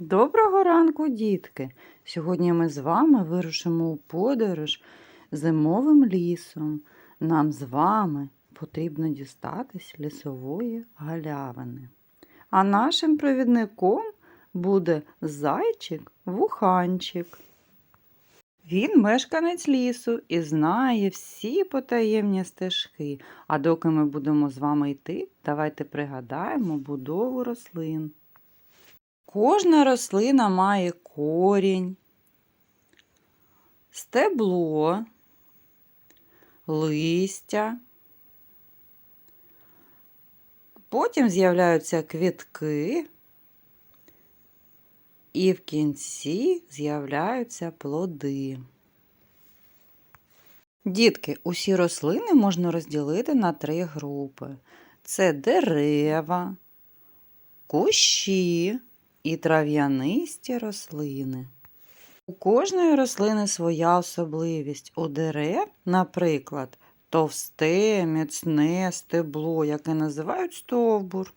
Доброго ранку, дітки! Сьогодні ми з вами вирушимо у подорож зимовим лісом. Нам з вами потрібно дістатись лісової галявини. А нашим провідником буде зайчик-вуханчик. Він мешканець лісу і знає всі потаємні стежки. А доки ми будемо з вами йти, давайте пригадаємо будову рослин. Кожна рослина має корінь, стебло, листя. Потім з'являються квітки, і в кінці з'являються плоди. Дітки, усі рослини можна розділити на три групи: це дерева, кущі і трав'янисті рослини. У кожної рослини своя особливість. У дерев, наприклад, товсте, міцне стебло, яке називають стовбур.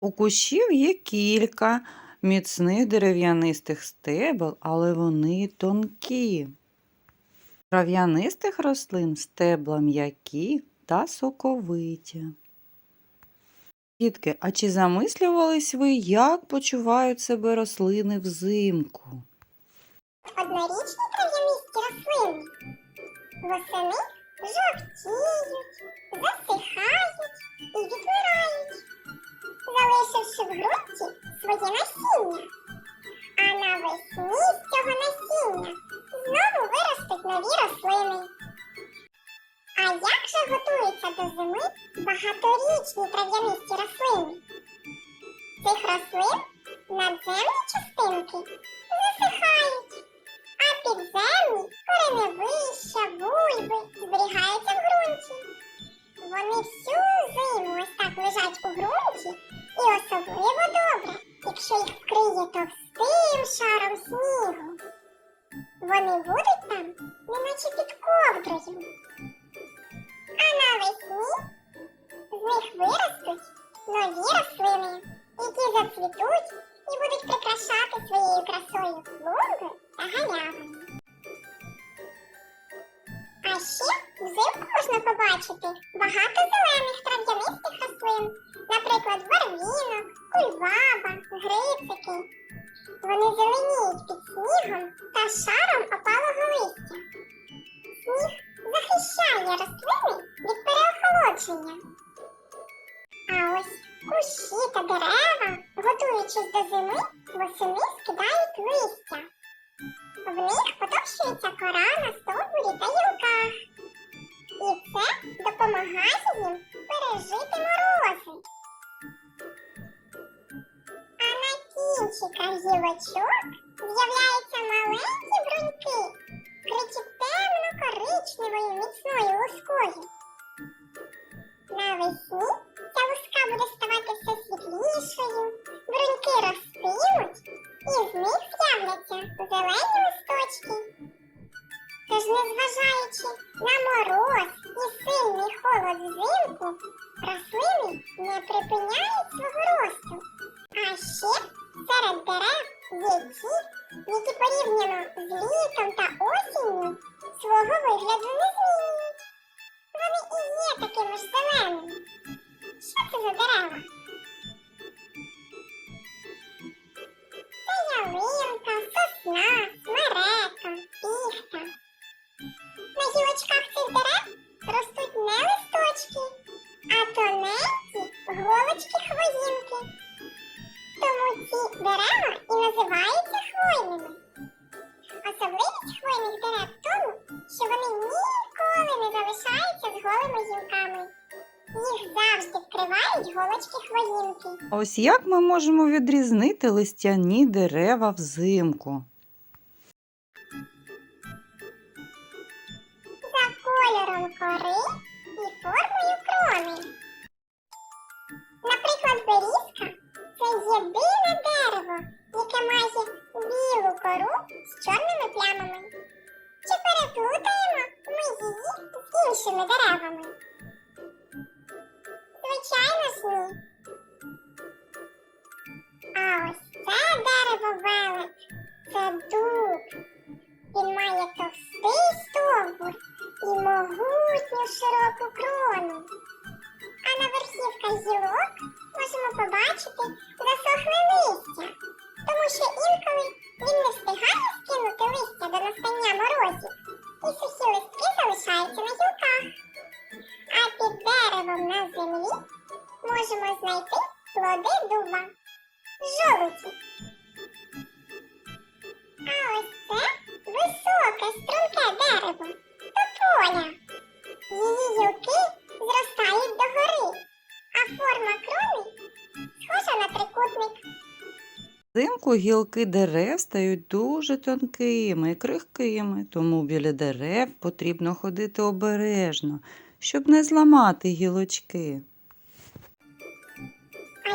У кущів є кілька міцних дерев'янистих стебел, але вони тонкі. Трав'янистих рослин стебла м'які та соковиті. Дітки, а чи замислювались ви, як почувають себе рослини взимку? Однорічні трав'янисті рослини восени жовтіють, засихають і відмирають, залишивши в ґрунті своє насіння. А навесні з цього насіння знову виростуть нові рослини. До зими багаторічні трав'янисті рослини? Цих рослин надземні частинки засихають, а підземні кореневища, бульби зберігаються в ґрунті. Вони всю зиму ось так лежать у ґрунті, і особливо добре, якщо їх вкриє товстим шаром снігу. Вони будуть там, неначе під ковдрою. Навесні з них виростуть нові рослини, які зацвітуть і будуть прикрашати своєю красою клумби та галявини. А ще взимку можна побачити багато зелених трав'янистих рослин, наприклад, барвінок, кульбаба, грицики. Вони зеленіють під снігом та шаром опалого листя. Сніг захищає рослини від переохолодження. А ось кущі та дерева, готуючись до зими, восени скидають листя. В них потовщується кора на стовбурі та гілках. І це допомагає їм пережити морози. А на кінчиках гілочок з'являються маленькі лускою. Навесні такими. Що це за дерева? Це ялинка, сосна, смерека, піхта. На гілочках цих дерев ростуть не листочки, а тоненькі голочки хвоїнки. Тому ці дерева і називаються хвойними. Особливість хвойних дерев голими. Їх завжди вкривають голочки хвоїнки. Ось як ми можемо відрізнити листяні дерева взимку? за кольором кори і формою крони. Наприклад, берізка це єдине дерево, яке має білу кору з чорними плямами. Чи переплутаємо ми її з іншими деревами? Звичайно ж ні. А ось це дерево землі жолуді. А ось це високе струнке дерево, тополя. Її гілки зростають догори, а форма крони схожа на трикутник. Взимку гілки дерев стають дуже тонкими і крихкими, тому біля дерев потрібно ходити обережно, щоб не зламати гілочки.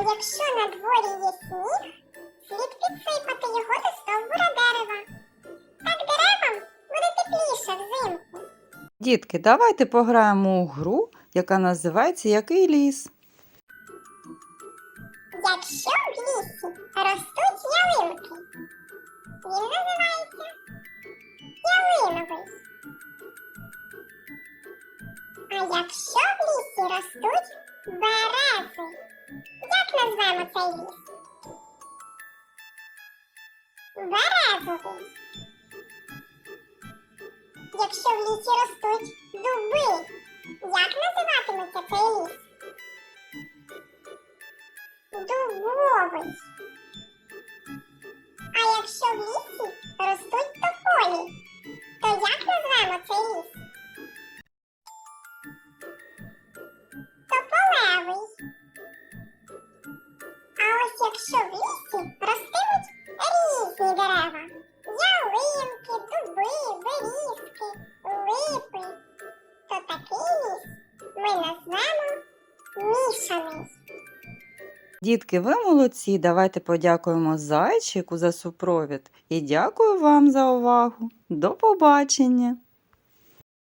Якщо на дворі є сніг, слід підсипати його до стовбура дерева. Так деревам буде тепліше взимку. Дітки, давайте пограємо у гру, яка називається Який ліс? Якщо в лісі ростуть ялинки, він називається ялиновий. А якщо в лісі ростуть берези, як назвемо цей ліс? Березовий. Якщо в лісі ростуть дуби, як називатиметься цей якщо в лісі ростимуть різні дерева. Ялинки, дуби, берізки, липи, то такий ліс ми назвемо мішаний. Дітки, ви молодці. Давайте подякуємо зайчику за супровід і дякую вам за увагу. До побачення!